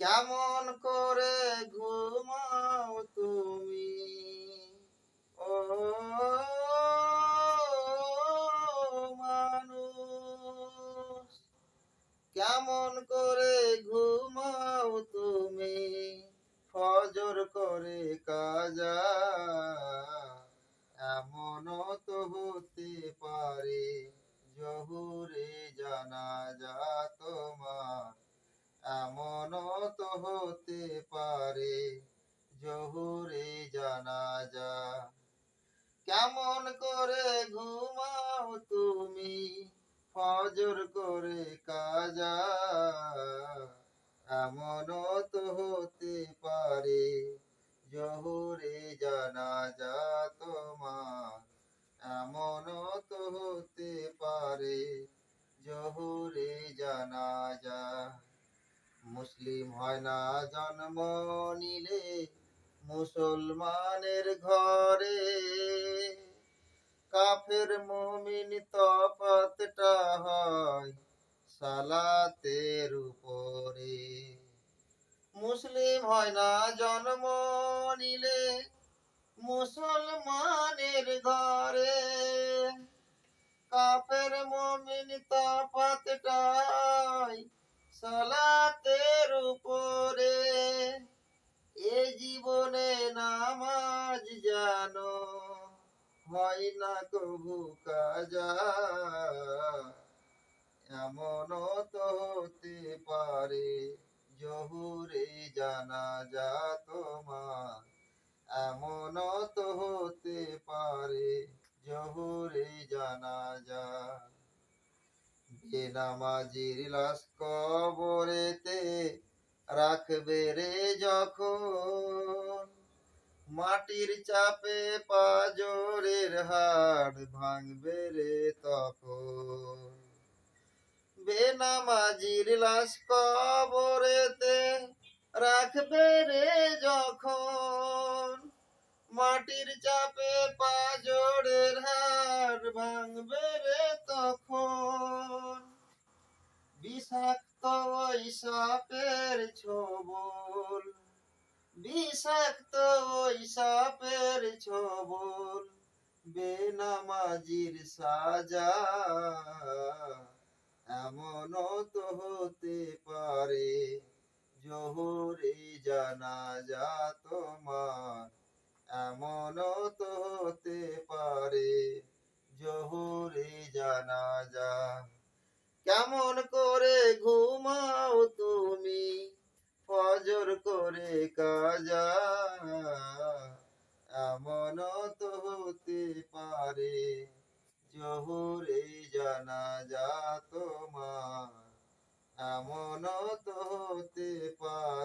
কেমন করে ঘুমাও তুমি? ও মানুষ, কেমন করে ঘুমাও তুমি? ফজর করে কাজা এমন তো হতে পারে, জহুরে জানা যা তোমার এমন তো হতে পারে, জহুরে জানা যা কেমন করে ঘুমাও তুমি, ফজর করে কাজা। এমন তো হতে পারে, জহুরে জানা যা তোমার। এমন তো হতে পারে, জহুরে জানা যা মুসলিম হয় না, জন্ম নিলে মুসলমানের ঘরে। কাফের মুমিন তফাতটা হয় সালাতের উপরে। মুসলিম হয় না, জন্ম নিলে মুসলমানের ঘরে। কাপের মুমিন তফাতটা জানো, হয় না কবু কাজা। এমন তো হতে পারে, জহুরে জানা যা তোমার। এমন তো হতে পারে, জহুরে জানা যা বেনামাজির লাশ কবরেতে রাখবে রে যখন। মাটির চাপে পাজরের হাড় ভাঙবে রে তখন বেনামাজির লাশ কবরেতে রাখবে রে যখন। মাটির চাপে পাজরের হাড় ভাঙবে রে তখন। বিষাক্ত ওই সাপের ছবল বিষাক্ত ওই সাপের ছবল, বেনামাজির সাজা। এমন তো হতে পারে, জহুরে জানা যা তোমার। এমন তো হতে পারে, জহুরে জানা যা কেমন পারে জহুরে জানা যা তোমার। এমন তো হতে পারে